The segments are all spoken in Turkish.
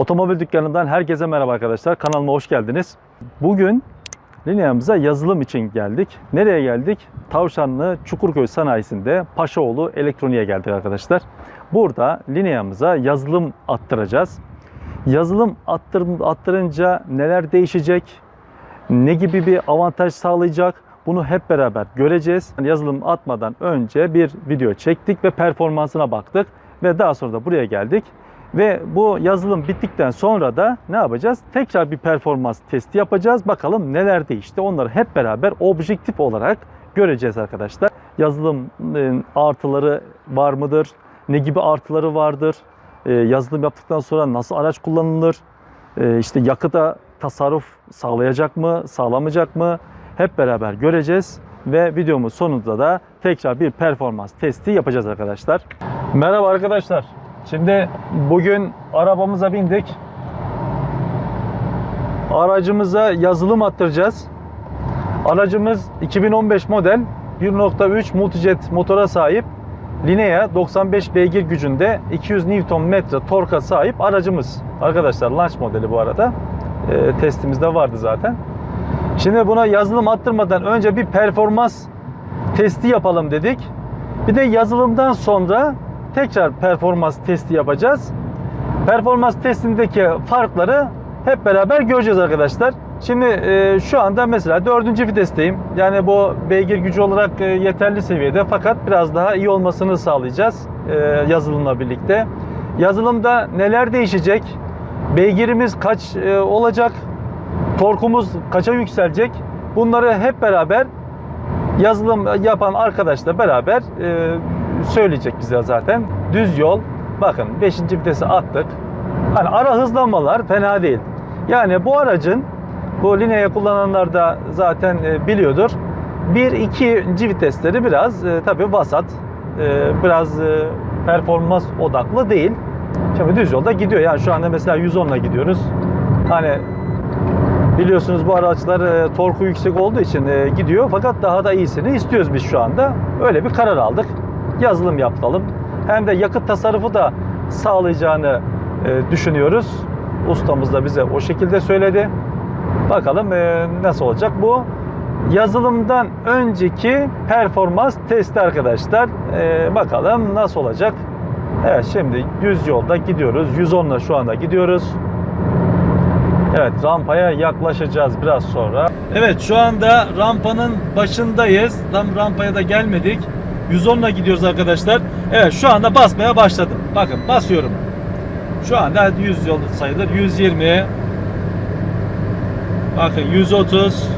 Otomobil dükkanından herkese merhaba arkadaşlar. Kanalıma hoş geldiniz. Bugün Linea'mıza yazılım için geldik. Nereye geldik? Tavşanlı Çukurköy sanayisinde Paşaoğlu Elektronik'e geldik arkadaşlar. Burada Linea'mıza yazılım attıracağız. Yazılım attır, attırınca neler değişecek? Ne gibi bir avantaj sağlayacak? Bunu hep beraber göreceğiz. Yazılım atmadan önce bir video çektik ve performansına baktık. Ve daha sonra da buraya geldik. Ve bu yazılım bittikten sonra da ne yapacağız? Tekrar bir performans testi yapacağız. Bakalım neler değişti. Onları hep beraber objektif olarak göreceğiz arkadaşlar. Yazılımın artıları var mıdır? Ne gibi artıları vardır? Ee, yazılım yaptıktan sonra nasıl araç kullanılır? Ee, işte yakıta tasarruf sağlayacak mı, sağlamayacak mı? Hep beraber göreceğiz ve videomun sonunda da tekrar bir performans testi yapacağız arkadaşlar. Merhaba arkadaşlar. Şimdi bugün arabamıza bindik. Aracımıza yazılım attıracağız. Aracımız 2015 model 1.3 Multijet motora sahip. Linea 95 beygir gücünde 200 Nm torka sahip aracımız. Arkadaşlar launch modeli bu arada. E, testimizde vardı zaten. Şimdi buna yazılım attırmadan önce bir performans testi yapalım dedik. Bir de yazılımdan sonra tekrar performans testi yapacağız. Performans testindeki farkları hep beraber göreceğiz arkadaşlar. Şimdi e, şu anda mesela dördüncü vitesteyim. Yani bu beygir gücü olarak e, yeterli seviyede fakat biraz daha iyi olmasını sağlayacağız e, yazılımla birlikte. Yazılımda neler değişecek? Beygirimiz kaç e, olacak? Torkumuz kaça yükselecek? Bunları hep beraber yazılım yapan arkadaşla beraber e, söyleyecek bize zaten. Düz yol. Bakın 5. vitesi attık. Hani ara hızlanmalar fena değil. Yani bu aracın bu Linea kullananlar da zaten e, biliyordur. 1-2. vitesleri biraz e, tabi vasat. E, biraz e, performans odaklı değil. Şimdi düz yolda gidiyor. Yani şu anda mesela 110 ile gidiyoruz. Hani Biliyorsunuz bu araçlar e, torku yüksek olduğu için e, gidiyor fakat daha da iyisini istiyoruz biz şu anda. Öyle bir karar aldık. Yazılım yapalım. Hem de yakıt tasarrufu da sağlayacağını e, düşünüyoruz. Ustamız da bize o şekilde söyledi. Bakalım e, nasıl olacak bu. Yazılımdan önceki performans testi arkadaşlar. E, bakalım nasıl olacak. Evet şimdi düz yolda gidiyoruz. 110 ile şu anda gidiyoruz. Evet rampaya yaklaşacağız biraz sonra. Evet şu anda rampanın başındayız. Tam rampaya da gelmedik. 110 ile gidiyoruz arkadaşlar. Evet şu anda basmaya başladım. Bakın basıyorum. Şu anda 100 yol sayılır. 120. Bakın 130.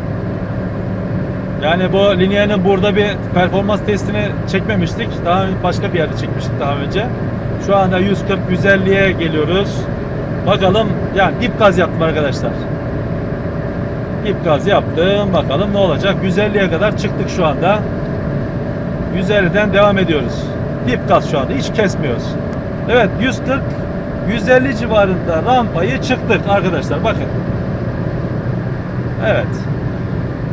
Yani bu Linea'nın burada bir performans testini çekmemiştik. Daha başka bir yerde çekmiştik daha önce. Şu anda 140 150'ye geliyoruz. Bakalım yani dip gaz yaptım arkadaşlar. Dip gaz yaptım. Bakalım ne olacak. 150'ye kadar çıktık şu anda. 150'den devam ediyoruz. Dip gaz şu anda. Hiç kesmiyoruz. Evet 140 150 civarında rampayı çıktık arkadaşlar. Bakın. Evet.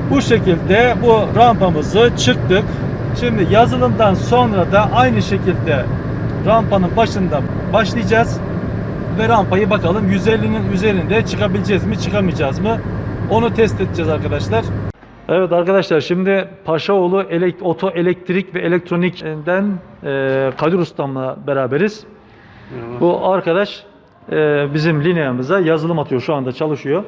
Bu şekilde bu rampamızı çıktık. Şimdi yazılımdan sonra da aynı şekilde rampanın başında başlayacağız ve rampayı bakalım 150'nin üzerinde çıkabileceğiz mi çıkamayacağız mı onu test edeceğiz arkadaşlar. Evet arkadaşlar şimdi Paşaoğlu Elekt Oto Elektrik ve Elektronik'ten e, Kadir Ustam'la beraberiz. Bu arkadaş e, bizim Linea'mıza yazılım atıyor şu anda çalışıyor.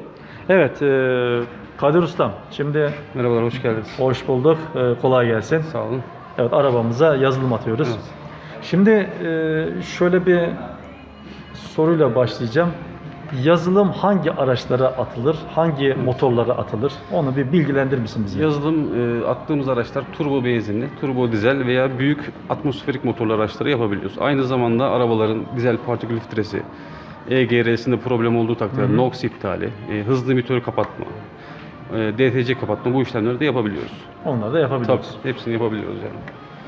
Evet e, Kadir Ustam şimdi Merhabalar, hoş geldiniz. hoş bulduk E, kolay gelsin. Sağ olun. Evet arabamıza yazılım atıyoruz. Evet. Şimdi e, şöyle bir soruyla başlayacağım. Yazılım hangi araçlara atılır, hangi motorlara atılır? Onu bir bilgilendirir misin bizi? Yazılım e, attığımız araçlar turbo benzinli, turbo dizel veya büyük atmosferik motorlu araçları yapabiliyoruz. Aynı zamanda arabaların dizel partikül filtresi, EGR'sinde problem olduğu takdirde NOx iptali, e, hızlı mitör kapatma, e, DTC kapatma bu işlemleri de yapabiliyoruz. Onları da Tabii yapabiliyoruz. hepsini yapabiliyoruz yani.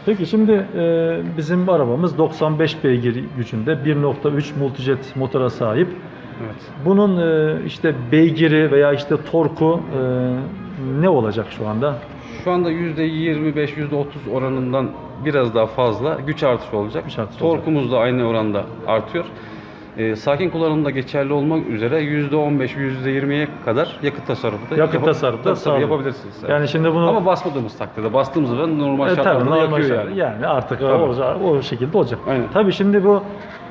Peki şimdi e, bizim arabamız 95 beygir gücünde 1.3 multijet motora sahip. Evet. Bunun e, işte beygiri veya işte torku e, ne olacak şu anda? Şu anda %25, %30 oranından biraz daha fazla güç artışı olacak. Güç artışı Torkumuz da aynı oranda artıyor. E, sakin kullanımda geçerli olmak üzere %15, %20'ye kadar yakıt tasarrufu da Yakıt tasarrufu da tabii, yapabilirsiniz. Evet. Yani şimdi bunu Ama basmadığımız takdirde, bastığımız zaman normal E, tabii, şartlarda normal yakıyor yani. Yani artık Tabii. o, o şekilde olacak. Aynen. Tabii şimdi bu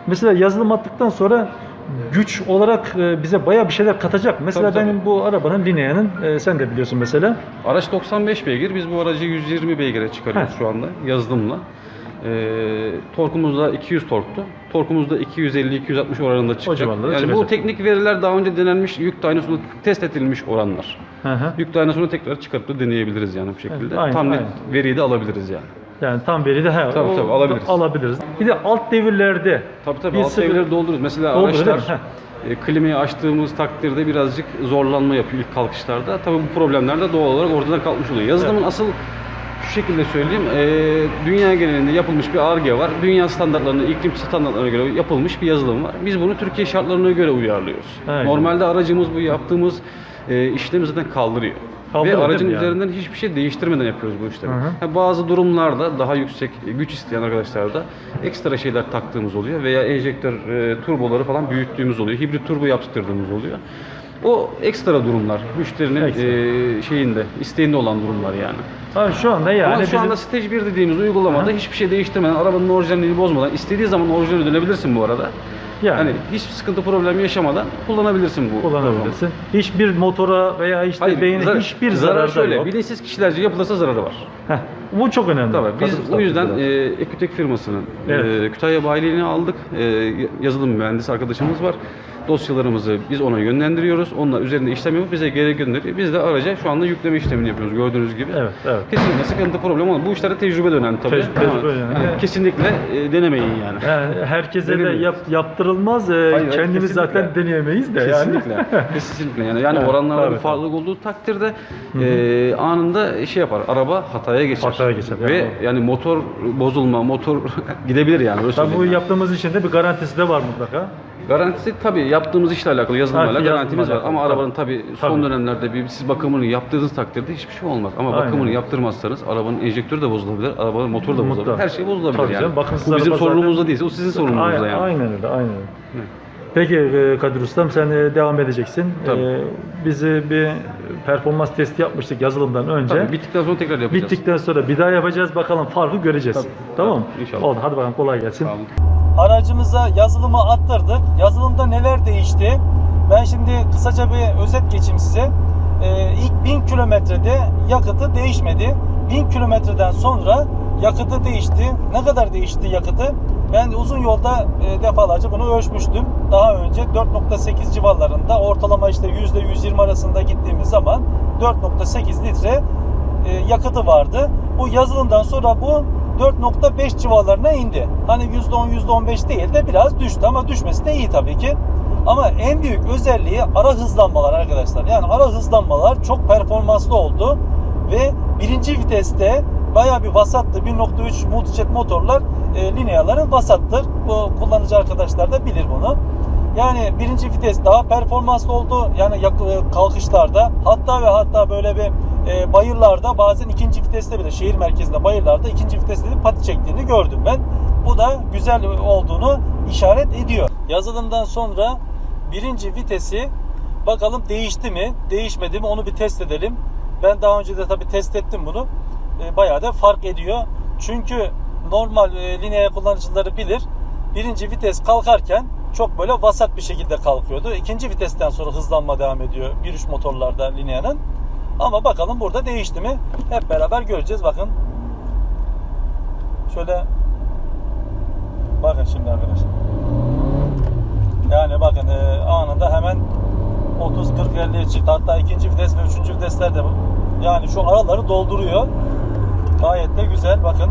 mesela yazılım attıktan sonra güç olarak e, bize bayağı bir şeyler katacak. Mesela Tabii, tabii. benim bu arabanın Linea'nın e, sen de biliyorsun mesela. Araç 95 beygir. Biz bu aracı 120 beygire çıkarıyoruz Heh. şu anda yazılımla. Ee, torkumuz da 200 torktu. Torkumuz da 250-260 oranında çıkacak. yani çıkacak. bu teknik veriler daha önce denenmiş, yük dynosunda test edilmiş oranlar. Hı hı. Yük dynosunu tekrar çıkarıp da deneyebiliriz yani bu şekilde. Evet, aynen, Tam net aynen. veriyi de alabiliriz yani. Yani tam veri de he, Tabii, o- tabii, alabiliriz. alabiliriz. Bir de alt devirlerde Tabii tabii Bir alt sıfır- devreleri doldururuz. Mesela Dolduruyor, değil araçlar e, klimayı açtığımız takdirde birazcık zorlanma yapıyor ilk kalkışlarda. Tabii bu problemler de doğal olarak ortadan kalkmış oluyor. Yazılımın asıl şu şekilde söyleyeyim, e, dünya genelinde yapılmış bir ARGE var. Dünya standartlarına, iklim standartlarına göre yapılmış bir yazılım var. Biz bunu Türkiye şartlarına göre uyarlıyoruz. Aynen. Normalde aracımız bu yaptığımız e, işlemi zaten kaldırıyor. Kaldırıyor, Ve aracın yani? üzerinden hiçbir şey değiştirmeden yapıyoruz bu işlemi. Hı hı. Bazı durumlarda daha yüksek güç isteyen arkadaşlarda ekstra şeyler taktığımız oluyor veya enjektör e, turboları falan büyüttüğümüz oluyor. Hibrit turbo yaptırdığımız oluyor. O ekstra durumlar. Müşterinin Ekstra. e, şeyinde, isteğinde olan durumlar yani. Ha, şu anda yani Ama şu bizim- anda stage 1 dediğimiz uygulamada Hı. hiçbir şey değiştirmeden, arabanın orijinalliğini bozmadan, istediği zaman orijinale dönebilirsin bu arada. Yani. Hani hiçbir sıkıntı problem yaşamadan kullanabilirsin bu kullanabilirsin. Hiçbir motora veya işte Hayır, beyne zar- hiçbir zarar zararı da şöyle, yok. bilinçsiz kişilerce yapılırsa zararı var. Heh, bu çok önemli. Tabii biz Katılırsın o yüzden e, Ekutek firmasının Evet. e, Kütahya bayiliğini aldık. E, yazılım mühendisi arkadaşımız var. Dosyalarımızı biz ona yönlendiriyoruz. Onlar üzerinde işlem yapıp bize geri gönderiyor. Biz de araca şu anda yükleme işlemini yapıyoruz gördüğünüz gibi. Evet, evet. Kesinlikle sıkıntı problem olmaz. Bu işlere tecrübe de önemli tabii. Tec- tecrübe Ama önemli. yani Evet. kesinlikle e, denemeyin yani. Yani herkese de yap, yaptırılmaz. Ee, hayır, kendimiz kesinlikle. zaten deneyemeyiz de yani. Kesinlikle. Kesinlikle yani. Yani Evet, oranlarda bir farklılık olduğu takdirde e, anında şey yapar. Araba hataya geçer. Hataya geçer, Ve yani. yani motor bozulma, motor gidebilir yani. Öyle Tabii bu yani. yaptığımız için de bir garantisi de var mutlaka. Garantisi tabii yaptığımız işle alakalı, yazılımla alakalı yazılımla garantimiz var. alakalı, Ama tabii. arabanın tabii son Tabii. dönemlerde bir siz bakımını yaptığınız takdirde hiçbir şey olmaz. Ama Aynen. bakımını yaptırmazsanız arabanın enjektörü de bozulabilir, arabanın motoru da Mutlaka. bozulabilir. Her şey bozulabilir Tabii yani. canım, Bu bizim araba zaten- sorunumuzda değil, o sizin sorununuzda yani. aynen öyle, aynen öyle. Peki e, Kadir Ustam sen e, devam edeceksin. Tabii. E, bizi bir performans testi yapmıştık yazılımdan önce. Tabii, bittikten sonra tekrar yapacağız. Bittikten sonra bir daha yapacağız bakalım farkı göreceğiz. Tabii, Tamam mı? inşallah. Oldu hadi bakalım kolay gelsin. Olun. Aracımıza yazılımı attırdık. Yazılımda neler değişti? Ben şimdi kısaca bir özet geçeyim size. Ee, ilk 1000 kilometrede yakıtı değişmedi. 1000 kilometreden sonra yakıtı değişti. Ne kadar değişti yakıtı? Ben uzun yolda e, defalarca bunu ölçmüştüm. Daha önce 4.8 civarlarında ortalama işte %120 arasında gittiğimiz zaman 4.8 litre e, yakıtı vardı. Bu yazılımdan sonra bu 4.5 civarlarına indi. Hani %10 %15 değil de biraz düştü ama düşmesi de iyi tabii ki. Ama en büyük özelliği ara hızlanmalar arkadaşlar. Yani ara hızlanmalar çok performanslı oldu ve birinci viteste bayağı bir vasattı. 1.3 multijet motorlar e, Linea'ların vasattır. Bu kullanıcı arkadaşlar da bilir bunu. Yani birinci vites daha performanslı oldu. Yani e, kalkışlarda hatta ve hatta böyle bir e, bayırlarda bazen ikinci viteste bile şehir merkezinde bayırlarda ikinci viteste de pati çektiğini gördüm ben. Bu da güzel olduğunu işaret ediyor. Yazılımdan sonra birinci vitesi bakalım değişti mi değişmedi mi onu bir test edelim. Ben daha önce de tabii test ettim bunu. E, bayağı da fark ediyor. Çünkü normal e, Linea kullanıcıları bilir. Birinci vites kalkarken çok böyle vasat bir şekilde kalkıyordu. İkinci vitesten sonra hızlanma devam ediyor 1.3 motorlarda Linea'nın. Ama bakalım burada değişti mi? Hep beraber göreceğiz. Bakın. Şöyle bakın şimdi arkadaşlar. Yani bakın e, anında hemen 30 40 50'ye çıktı. Hatta ikinci vites ve üçüncü vitesler de. Yani şu araları dolduruyor. Gayet de güzel bakın.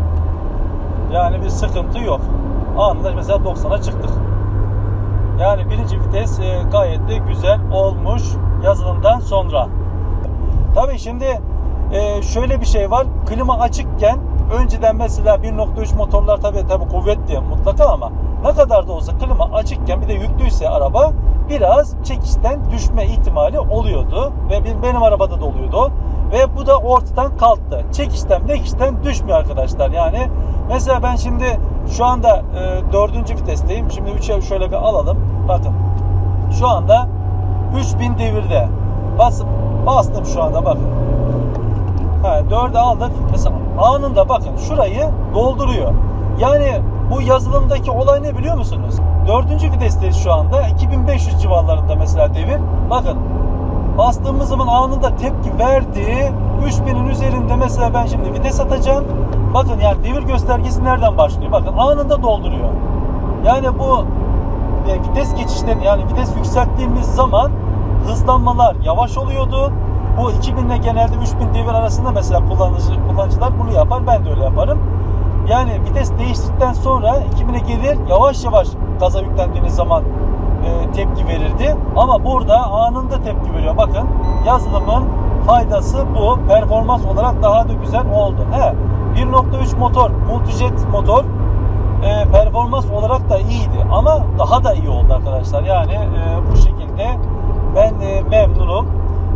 Yani bir sıkıntı yok. Anında mesela 90'a çıktık. Yani birinci vites e, gayet de güzel olmuş yazılımdan sonra. Tabii şimdi e, şöyle bir şey var. Klima açıkken önceden mesela 1.3 motorlar tabii tabii kuvvetli mutlaka ama ne kadar da olsa klima açıkken bir de yüklüyse araba biraz çekişten düşme ihtimali oluyordu ve benim, arabada da oluyordu ve bu da ortadan kalktı. Çekişten mekişten düşmüyor arkadaşlar. Yani mesela ben şimdi şu anda e, dördüncü vitesteyim. Şimdi 3'e şöyle bir alalım. Bakın. Şu anda 3000 devirde. Bas, bastım şu anda bakın. Ha, 4'e aldık. Mesela anında bakın şurayı dolduruyor. Yani bu yazılımdaki olay ne biliyor musunuz? Dördüncü vitesteyiz şu anda. 2500 civarlarında mesela devir. Bakın bastığımız zaman anında tepki verdi. 3000'in üzerinde mesela ben şimdi vites atacağım. Bakın yani devir göstergesi nereden başlıyor? Bakın anında dolduruyor. Yani bu e, vites geçişleri yani vites yükselttiğimiz zaman hızlanmalar yavaş oluyordu. Bu 2000 ile genelde 3000 devir arasında mesela kullanıcı, kullanıcılar bunu yapar. Ben de öyle yaparım. Yani vites değiştikten sonra 2000'e gelir yavaş yavaş gaza yüklendiğiniz zaman e, tepki verirdi. Ama burada anında tepki veriyor. Bakın yazılımın faydası bu. Performans olarak daha da güzel oldu. He, 1.3 motor, multijet motor e, performans olarak da iyiydi ama daha da iyi oldu arkadaşlar. Yani e, bu şekilde ben e, memnunum.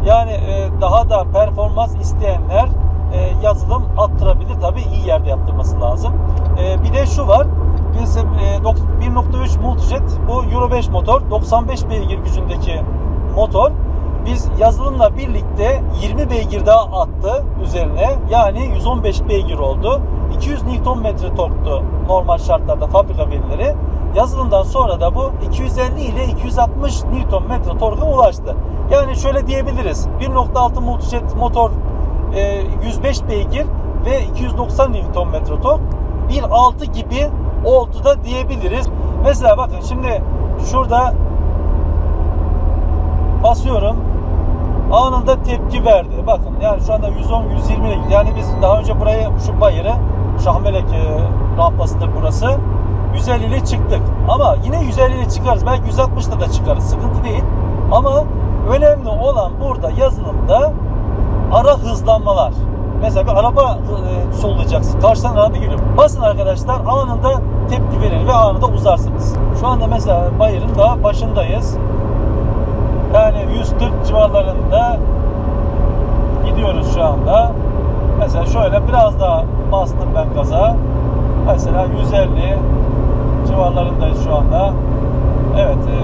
Yani e, daha da performans isteyenler e, yazılım attırabilir. Tabii iyi yerde yaptırması lazım. E, bir de şu var. Bizim e, dok- 1.3 Multijet bu Euro 5 motor. 95 beygir gücündeki motor. Biz yazılımla birlikte 20 beygir daha attı üzerine. Yani 115 beygir oldu. 200 Nm torktu normal şartlarda fabrika verileri. Yazılımdan sonra da bu 250 ile 260 Nm torka ulaştı. Yani şöyle diyebiliriz. 1.6 multijet motor e, 105 beygir ve 290 Nm tork 1.6 gibi oldu da diyebiliriz. Mesela bakın şimdi şurada basıyorum anında tepki verdi. Bakın yani şu anda 110 120 ile yani biz daha önce burayı şu bayırı Şahmelek e, rampasıdır burası. 150 ile çıktık. Ama yine 150 ile çıkarız. Belki 160'da da çıkarız. Sıkıntı değil. Ama önemli olan burada yazılımda ara hızlanmalar. Mesela bir araba e, sollayacaksın. Karşıdan araba geliyor. Basın arkadaşlar anında tepki verir ve anında uzarsınız. Şu anda mesela bayırın daha başındayız. Yani 140 civarlarında gidiyoruz şu anda. Mesela şöyle biraz daha bastım ben gaza. Mesela 150 civarlarındayız şu anda. Evet, e,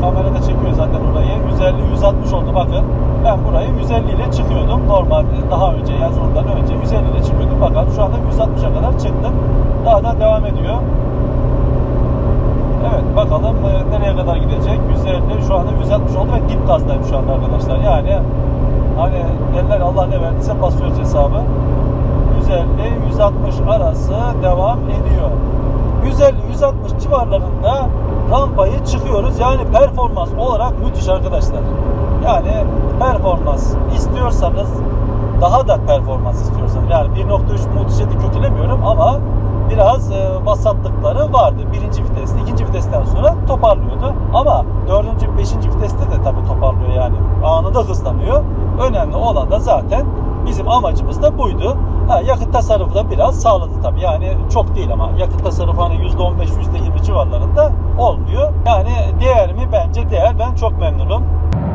kamerada çekiyor zaten orayı. 150 160 oldu bakın. Ben burayı 150 ile çıkıyordum. Normal daha önce yazılımdan önce 150 ile çıkıyordum. Bakalım şu anda 160'a kadar çıktım. Daha da devam ediyor. Evet bakalım e, nereye kadar gidecek. 150 şu anda 160 oldu ve dip gazdayım şu anda arkadaşlar. Yani hani derler Allah ne verdiyse basıyoruz hesabı. 150-160 arası devam ediyor. 150-160 civarlarında rampayı çıkıyoruz. Yani performans olarak müthiş arkadaşlar. Yani performans istiyorsanız daha da performans istiyorsanız yani 1.3 multijeti kötülemiyorum ama biraz e, vasatlıkları vardı. Birinci viteste, ikinci vitesten sonra toparlıyordu. Ama dördüncü, beşinci viteste de tabii toparlıyor yani. Anında hızlanıyor. Önemli olan da zaten bizim amacımız da buydu. Ha, yakıt tasarrufu da biraz sağladı tabii. Yani çok değil ama yakıt tasarrufu hani %15, %20 civarlarında olmuyor. Yani değer mi? Bence değer. Ben çok memnunum.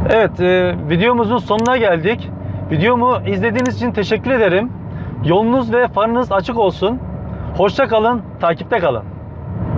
Evet, e, videomuzun sonuna geldik. Videomu izlediğiniz için teşekkür ederim. Yolunuz ve farınız açık olsun. Hoşça kalın, takipte kalın.